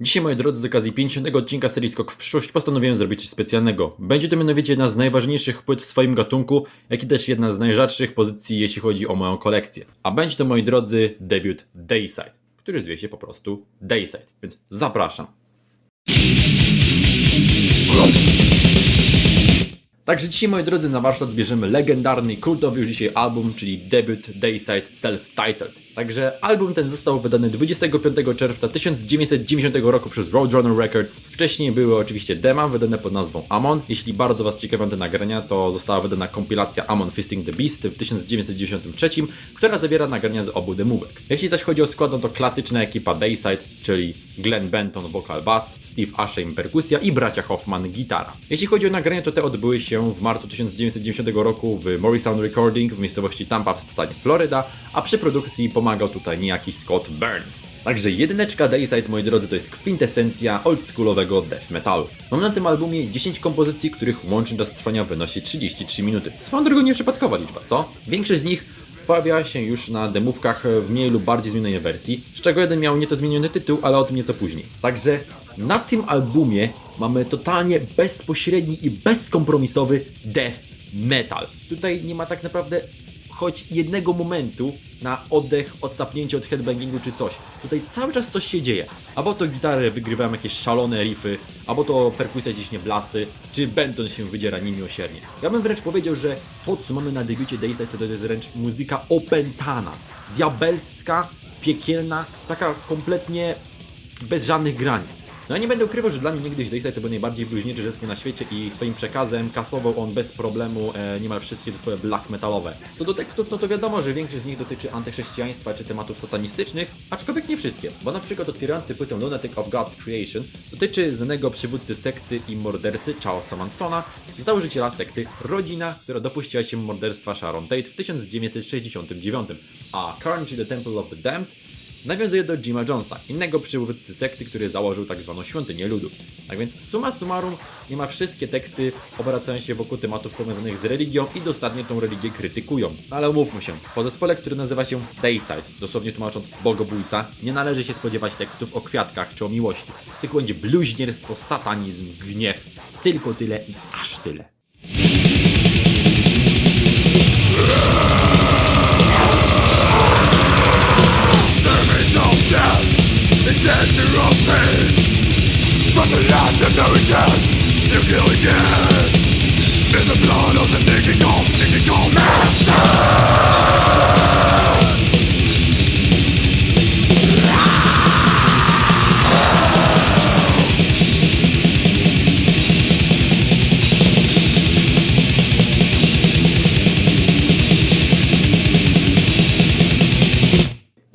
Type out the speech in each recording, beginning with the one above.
Dzisiaj, moi drodzy, z okazji 50 odcinka serii Skok w przyszłość postanowiłem zrobić coś specjalnego. Będzie to mianowicie jedna z najważniejszych płyt w swoim gatunku, jak i też jedna z najrzadszych pozycji, jeśli chodzi o moją kolekcję. A będzie to, moi drodzy, debiut Dayside, który zwie się po prostu Dayside, więc zapraszam. Także dzisiaj, moi drodzy, na warsztat bierzemy legendarny, kultowy już dzisiaj album, czyli debiut Dayside Self-Titled. Także album ten został wydany 25 czerwca 1990 roku przez Roadrunner Records. Wcześniej były oczywiście dema wydane pod nazwą Amon. Jeśli bardzo Was ciekawią te nagrania, to została wydana kompilacja Amon Fisting the Beast w 1993, która zawiera nagrania z obu demówek. Jeśli zaś chodzi o skład, no to klasyczna ekipa Dayside, czyli Glenn Benton vocal bass, Steve Asham perkusja i bracia Hoffman gitara. Jeśli chodzi o nagrania, to te odbyły się w marcu 1990 roku w Morrisound Recording w miejscowości Tampa w stanie Florida, a przy produkcji pomagał tutaj niejaki Scott Burns. Także jedyneczka Dayside, moi drodzy, to jest kwintesencja oldschoolowego death metalu. Mam na tym albumie 10 kompozycji, których łączny czas trwania wynosi 33 minuty. Swoją drogą nieprzypadkowa liczba, co? Większość z nich pojawiała się już na demówkach w mniej lub bardziej zmienionej wersji, z czego jeden miał nieco zmieniony tytuł, ale o tym nieco później. Także na tym albumie mamy totalnie bezpośredni i bezkompromisowy death metal. Tutaj nie ma tak naprawdę choć jednego momentu na oddech, odsapnięcie od headbangingu czy coś. Tutaj cały czas coś się dzieje. Albo to gitary wygrywają jakieś szalone riffy, albo to perkusja ciśnie blasty, czy Benton się wydziera niemiłosiernie. Ja bym wręcz powiedział, że to co mamy na debiucie Dayside to jest wręcz muzyka opętana, diabelska, piekielna, taka kompletnie bez żadnych granic. No ja nie będę ukrywał, że dla mnie niegdyś Dayside to był najbardziej bluźnierczy zespół na świecie i swoim przekazem kasował on bez problemu e, niemal wszystkie zespoły black metalowe. Co do tekstów, no to wiadomo, że większość z nich dotyczy antychrześcijaństwa czy tematów satanistycznych, aczkolwiek nie wszystkie, bo na przykład otwierający płytę Lunatic of God's Creation dotyczy znanego przywódcy sekty i mordercy Charlesa Mansona, założyciela sekty Rodzina, która dopuściła się morderstwa Sharon Tate w 1969, a Currently the Temple of the Damned nawiązuje do Jima Jonesa, innego przywódcy sekty, który założył tak zwaną świątynię ludu. Tak więc summa summarum, niemal wszystkie teksty obracają się wokół tematów powiązanych z religią i dosadnie tą religię krytykują. Ale umówmy się, po zespole, który nazywa się Dayside, dosłownie tłumacząc bogobójca, nie należy się spodziewać tekstów o kwiatkach czy o miłości, tylko będzie bluźnierstwo, satanizm, gniew. Tylko tyle i aż tyle. From the land of no return You kill again In the blood of the naked cold Naked cold man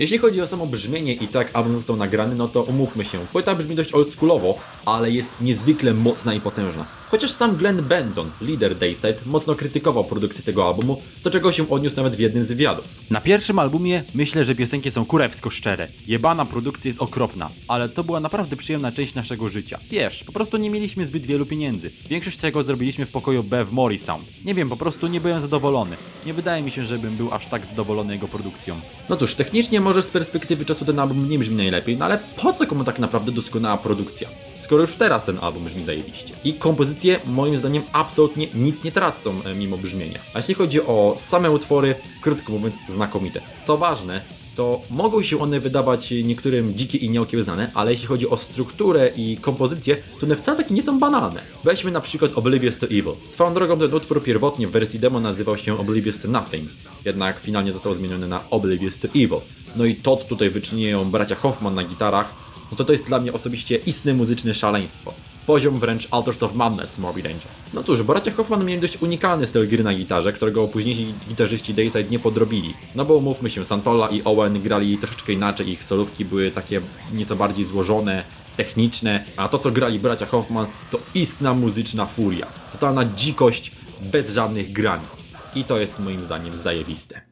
Jeśli chodzi o samo brzmienie i tak album został nagrany, no to umówmy się. Płyta brzmi dość oldschoolowo, ale jest niezwykle mocna i potężna. Chociaż sam Glenn Benton, lider Dayside, mocno krytykował produkcję tego albumu, do czego się odniósł nawet w jednym z wywiadów. Na pierwszym albumie myślę, że piosenki są kurewsko szczere. Jebana produkcja jest okropna, ale to była naprawdę przyjemna część naszego życia. Wiesz, po prostu nie mieliśmy zbyt wielu pieniędzy. Większość tego zrobiliśmy w pokoju B w Morrisound. Nie wiem, po prostu nie byłem zadowolony. Nie wydaje mi się, żebym był aż tak zadowolony jego produkcją. No cóż, technicznie może z perspektywy czasu ten album nie brzmi najlepiej, no ale po co komu tak naprawdę doskonała produkcja? Skoro już teraz ten album brzmi zajebiście. I kompozycje moim zdaniem absolutnie nic nie tracą e, mimo brzmienia. A jeśli chodzi o same utwory, krótko mówiąc, znakomite. Co ważne, to mogą się one wydawać niektórym dzikie i nieokiełznane, ale jeśli chodzi o strukturę i kompozycję, to one wcale takie nie są banalne. Weźmy na przykład Oblivious to Evil. Swoją drogą ten utwór pierwotnie w wersji demo nazywał się Oblivious to Nothing, jednak finalnie został zmieniony na Oblivious to Evil. No i to, co tutaj wyczyniają bracia Hoffman na gitarach, no to to jest dla mnie osobiście istne muzyczne szaleństwo. Poziom wręcz Altars of Madness Morbid Angel. No cóż, bracia Hoffman mieli dość unikalny styl gry na gitarze, którego późniejsi gitarzyści Dayside nie podrobili. No bo umówmy się, Santola i Owen grali troszeczkę inaczej, ich solówki były takie nieco bardziej złożone, techniczne, a to co grali bracia Hoffman to istna muzyczna furia. Totalna dzikość, bez żadnych granic. I to jest moim zdaniem zajebiste.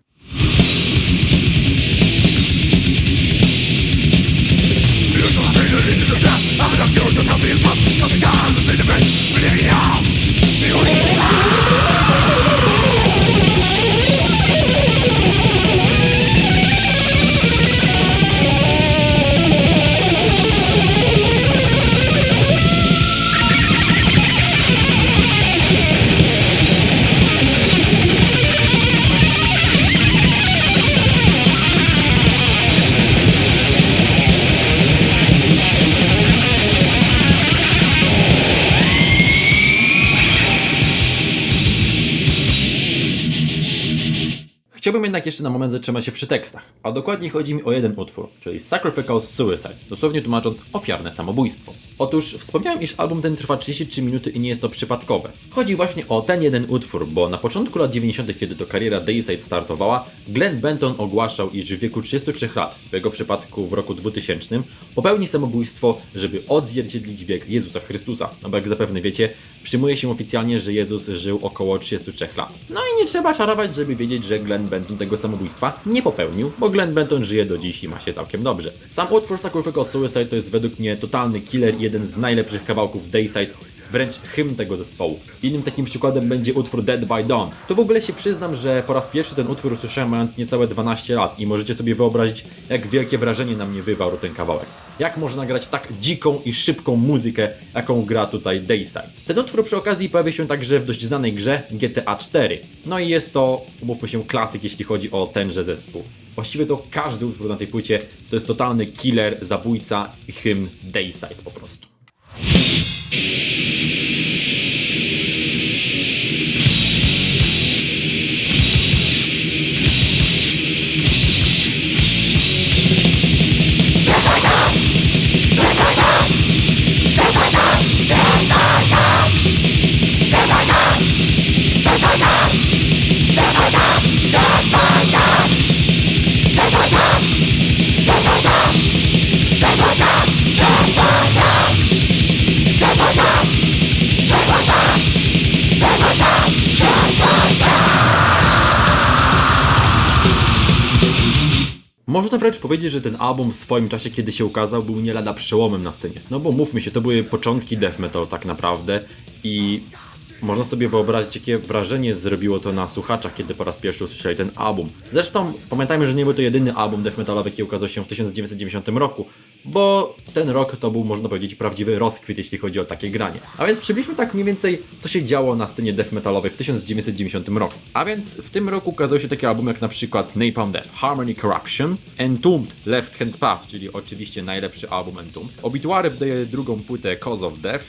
Não que eu me na a tá ligado? Jednak jeszcze na moment zatrzymać się przy tekstach, a dokładniej chodzi mi o jeden utwór, czyli Sacrificial Suicide, dosłownie tłumacząc ofiarne samobójstwo. Otóż wspomniałem, iż album ten trwa 33 minuty i nie jest to przypadkowe. Chodzi właśnie o ten jeden utwór, bo na początku lat 90., kiedy to kariera Dayside startowała, Glenn Benton ogłaszał, iż w wieku 33 lat, w jego przypadku w roku 2000, popełni samobójstwo, żeby odzwierciedlić wiek Jezusa Chrystusa. No bo jak zapewne wiecie, przyjmuje się oficjalnie, że Jezus żył około 33 lat. No i nie trzeba czarować, żeby wiedzieć, że Glenn Benton tego samobójstwa nie popełnił, bo Glenn Benton żyje do dziś i ma się całkiem dobrze. Sam utwór Sacrificial Suicide to jest według mnie totalny killer i jeden z najlepszych kawałków Dayside, wręcz hymn tego zespołu. Innym takim przykładem będzie utwór Dead by Dawn. To w ogóle się przyznam, że po raz pierwszy ten utwór usłyszałem mając niecałe 12 lat i możecie sobie wyobrazić, jak wielkie wrażenie na mnie wywarł ten kawałek. Jak można grać tak dziką i szybką muzykę, jaką gra tutaj Dayside. Ten utwór przy okazji pojawia się także w dość znanej grze GTA 4. No i jest to, umówmy się, klasyk jeśli chodzi o tenże zespół. Właściwie to każdy utwór na tej płycie to jest totalny killer, zabójca i hymn Dayside po prostu. Można wręcz powiedzieć, że ten album w swoim czasie, kiedy się ukazał, był nie lada przełomem na scenie. No bo mówmy się, to były początki death metal tak naprawdę i można sobie wyobrazić, jakie wrażenie zrobiło to na słuchaczach, kiedy po raz pierwszy usłyszeli ten album. Zresztą pamiętajmy, że nie był to jedyny album death metalowy, jaki ukazał się w 1990 roku, bo ten rok to był, można powiedzieć, prawdziwy rozkwit, jeśli chodzi o takie granie. A więc przybliżmy tak mniej więcej, co się działo na scenie death metalowej w 1990 roku. A więc w tym roku ukazał się taki album jak na przykład Napalm Death, Harmony Corruption, Entombed Left Hand Path, czyli oczywiście najlepszy album Entombed. Obituary wydaje drugą płytę Cause of Death,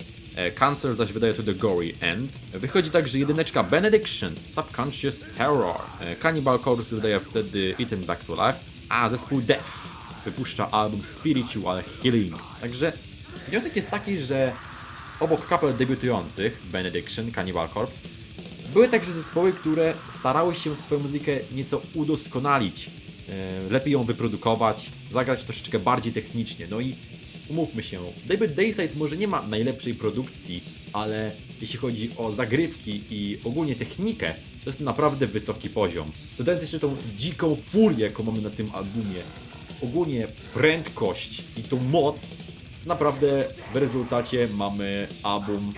Cancer zaś wydaje to The Gory End. Wychodzi także jedyneczka Benediction, Subconscious Terror. E, Cannibal Corpse wydaje wtedy Eaten Back to Life, a zespół Death wypuszcza album Spiritual Healing. Także wniosek jest taki, że obok kapel debiutujących, Benediction, Cannibal Corpse, były także zespoły, które starały się swoją muzykę nieco udoskonalić, e, lepiej ją wyprodukować, zagrać troszeczkę bardziej technicznie. No i umówmy się, David Dayside może nie ma najlepszej produkcji, ale jeśli chodzi o zagrywki i ogólnie technikę, to jest naprawdę wysoki poziom. Dodając jeszcze tą dziką furię, jaką mamy na tym albumie, ogólnie prędkość i tą moc, naprawdę w rezultacie mamy album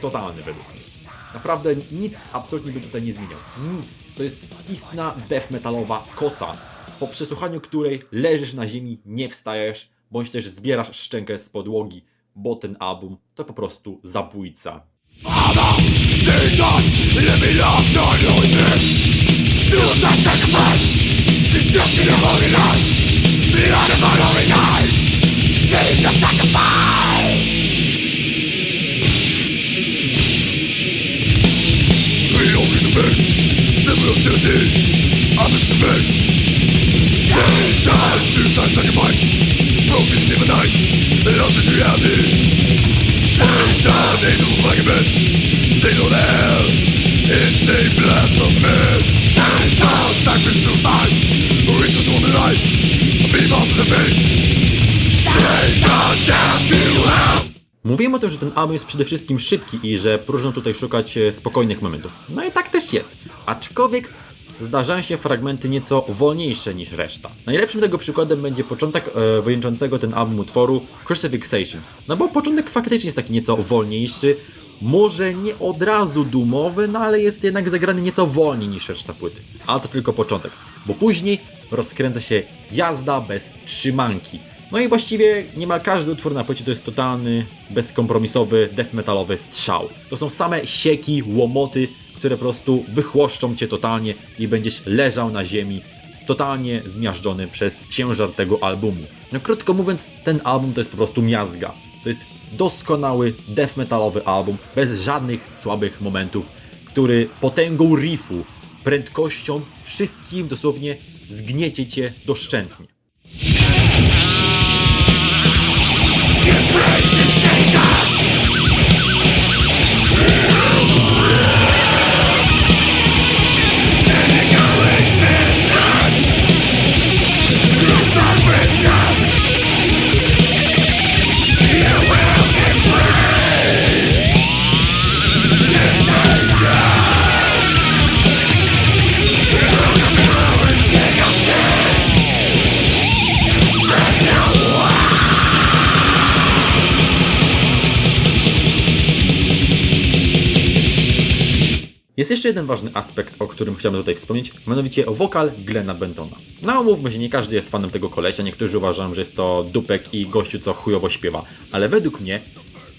totalny według mnie. Naprawdę nic absolutnie by tutaj nie zmieniał. Nic. To jest istna death metalowa kosa, po przesłuchaniu której leżysz na ziemi, nie wstajesz, bądź też zbierasz szczękę z podłogi, bo ten album to po prostu zabójca. Hell Mówiłem o tym, że ten album jest przede wszystkim szybki i że próżno tutaj szukać e, spokojnych momentów. No i tak też jest. Aczkolwiek zdarzają się fragmenty nieco wolniejsze niż reszta. Najlepszym tego przykładem będzie początek e, wyjęczącego ten album utworu Crucifixation. No bo początek faktycznie jest taki nieco wolniejszy, może nie od razu dumowy, no ale jest jednak zagrany nieco wolniej niż reszta płyty. Ale to tylko początek, bo później rozkręca się jazda bez trzymanki. No i właściwie niemal każdy utwór na płycie to jest totalny, bezkompromisowy, death metalowy strzał. To są same sieki, łomoty, które po prostu wychłoszczą cię totalnie i będziesz leżał na ziemi, totalnie zmiażdżony przez ciężar tego albumu. No krótko mówiąc, ten album to jest po prostu miazga. To jest doskonały death metalowy album, bez żadnych słabych momentów, który potęgą riffu prędkością, wszystkim dosłownie zgniecie doszczętnie. Jest jeszcze jeden ważny aspekt, o którym chciałbym tutaj wspomnieć, mianowicie wokal Glena Bentona. No mówmy się, nie każdy jest fanem tego kolesia, niektórzy uważają, że jest to dupek i gościu, co chujowo śpiewa, ale według mnie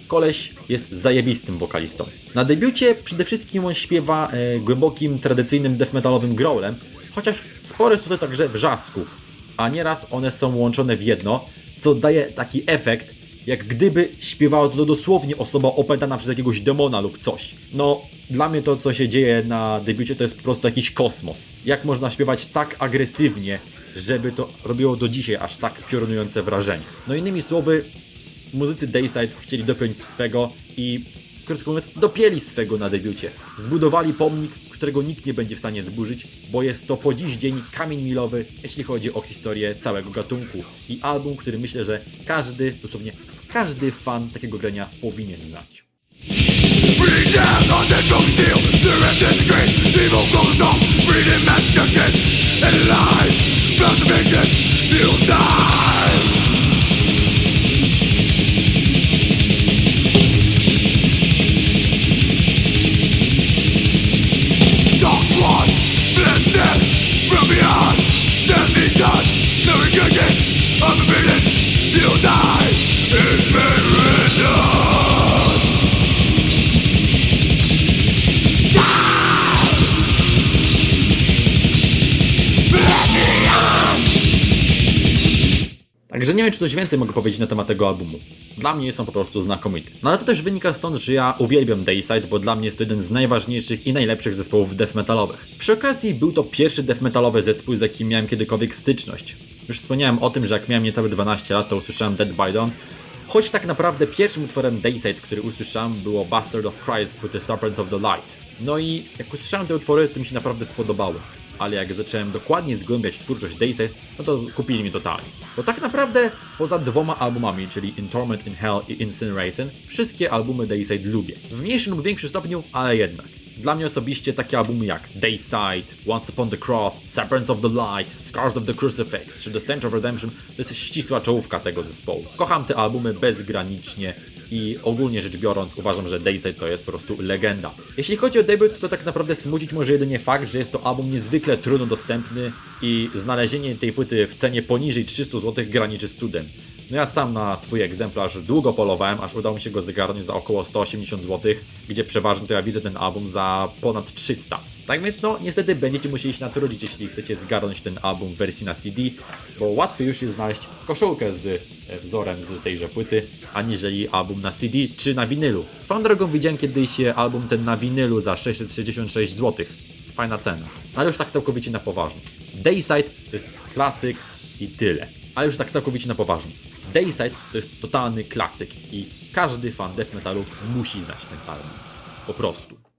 koleś jest zajebistym wokalistą. Na debiucie przede wszystkim on śpiewa e, głębokim, tradycyjnym death metalowym growlem, chociaż sporo jest tutaj także wrzasków, a nieraz one są łączone w jedno, co daje taki efekt, jak gdyby śpiewała to dosłownie osoba opętana przez jakiegoś demona lub coś. No, dla mnie to, co się dzieje na debiucie, to jest po prostu jakiś kosmos. Jak można śpiewać tak agresywnie, żeby to robiło do dzisiaj aż tak piorunujące wrażenie. No innymi słowy, muzycy Dayside chcieli dopiąć swego i, krótko mówiąc, dopięli swego na debiucie. Zbudowali pomnik, którego nikt nie będzie w stanie zburzyć, bo jest to po dziś dzień kamień milowy, jeśli chodzi o historię całego gatunku. I album, który myślę, że każdy, dosłownie każdy fan takiego grania powinien znać. Coś więcej mogę powiedzieć na temat tego albumu. Dla mnie jest on po prostu znakomity. No ale to też wynika stąd, że ja uwielbiam Dayside, bo dla mnie jest to jeden z najważniejszych i najlepszych zespołów death metalowych. Przy okazji był to pierwszy death metalowy zespół, z jakim miałem kiedykolwiek styczność. Już wspomniałem o tym, że jak miałem niecałe 12 lat, to usłyszałem Dead by Dawn, choć tak naprawdę pierwszym utworem Dayside, który usłyszałem, było Bastard of Christ the Serpents of the Light. No i jak usłyszałem te utwory, to mi się naprawdę spodobały. Ale jak zacząłem dokładnie zgłębiać twórczość Dayside, no to kupili mnie totalnie. Bo tak naprawdę poza dwoma albumami, czyli In Torment in Hell i Incineration, wszystkie albumy Dayside lubię. W mniejszym lub większym stopniu, ale jednak. Dla mnie osobiście takie albumy jak Dayside, Once Upon the Cross, Serpents of the Light, Scars of the Crucifix czy The Stench of Redemption to jest ścisła czołówka tego zespołu. Kocham te albumy bezgranicznie i ogólnie rzecz biorąc uważam, że Dayside to jest po prostu legenda. Jeśli chodzi o debiut, to tak naprawdę smucić może jedynie fakt, że jest to album niezwykle trudno dostępny i znalezienie tej płyty w cenie poniżej 300 zł graniczy z cudem. No ja sam na swój egzemplarz długo polowałem, aż udało mi się go zgarnąć za około 180 zł, gdzie przeważnie to ja widzę ten album za ponad 300. Tak więc no, niestety będziecie musieli się natrudzić, jeśli chcecie zgarnąć ten album w wersji na CD, bo łatwiej już jest znaleźć koszulkę z e, wzorem z tejże płyty, aniżeli album na CD czy na winylu. Swoją drogą widziałem kiedyś e, album ten na winylu za 666 zł. Fajna cena. Ale już tak całkowicie na poważnie. Dayside to jest klasyk i tyle. Ale już tak całkowicie na poważnie. Dayside to jest totalny klasyk i każdy fan death metalu musi znać ten album. Po prostu.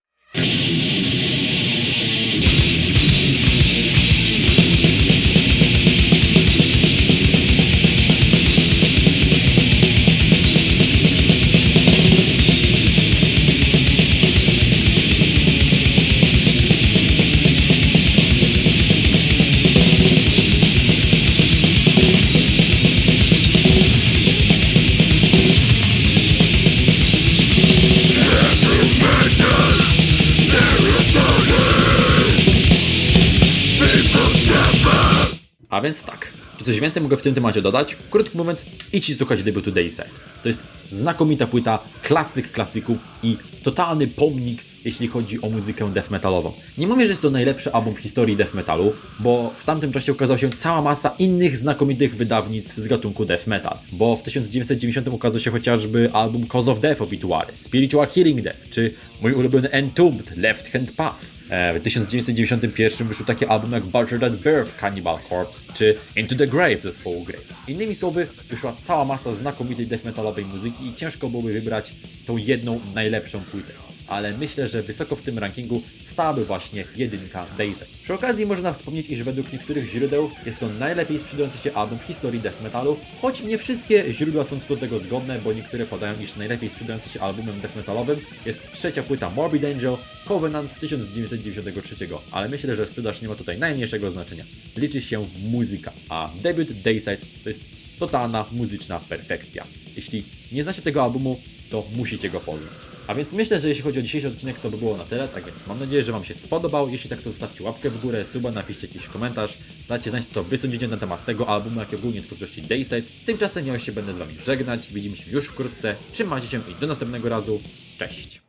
Więc tak, czy coś więcej mogę w tym temacie dodać? Krótko mówiąc, idźcie słuchać debutu Dayside. To jest znakomita płyta, klasyk klasyków i totalny pomnik, jeśli chodzi o muzykę death metalową. Nie mówię, że jest to najlepszy album w historii death metalu, bo w tamtym czasie ukazała się cała masa innych znakomitych wydawnictw z gatunku death metal. Bo w 1990 ukazał się chociażby album Cause of Death Obituary, Spiritual Healing Death, czy mój ulubiony Entombed, Left Hand Path. E, W 1991 wyszły takie albumy jak Butcher That Birth, Cannibal Corpse czy Into the Grave zespołu Grave. Innymi słowy, wyszła cała masa znakomitej death metalowej muzyki i ciężko byłoby wybrać tą jedną najlepszą płytę ale myślę, że wysoko w tym rankingu stałaby właśnie jedynka Daisy. Przy okazji można wspomnieć, iż według niektórych źródeł jest to najlepiej sprzedający się album w historii death metalu, choć nie wszystkie źródła są do tego zgodne, bo niektóre podają, iż najlepiej sprzedający się albumem death metalowym jest trzecia płyta Morbid Angel Covenant z 1993, ale myślę, że sprzedaż nie ma tutaj najmniejszego znaczenia. Liczy się muzyka, a debiut Dayside to jest totalna muzyczna perfekcja. Jeśli nie znacie tego albumu, to musicie go poznać. A więc myślę, że jeśli chodzi o dzisiejszy odcinek, to by było na tyle. Tak więc mam nadzieję, że Wam się spodobał. Jeśli tak, to zostawcie łapkę w górę, suba, napiszcie jakiś komentarz. Dajcie znać, co Wy sądzicie na temat tego albumu, jak i ogólnie twórczości Dayside. Tymczasem ja się będę z Wami żegnać. Widzimy się już wkrótce. Trzymajcie się i do następnego razu. Cześć!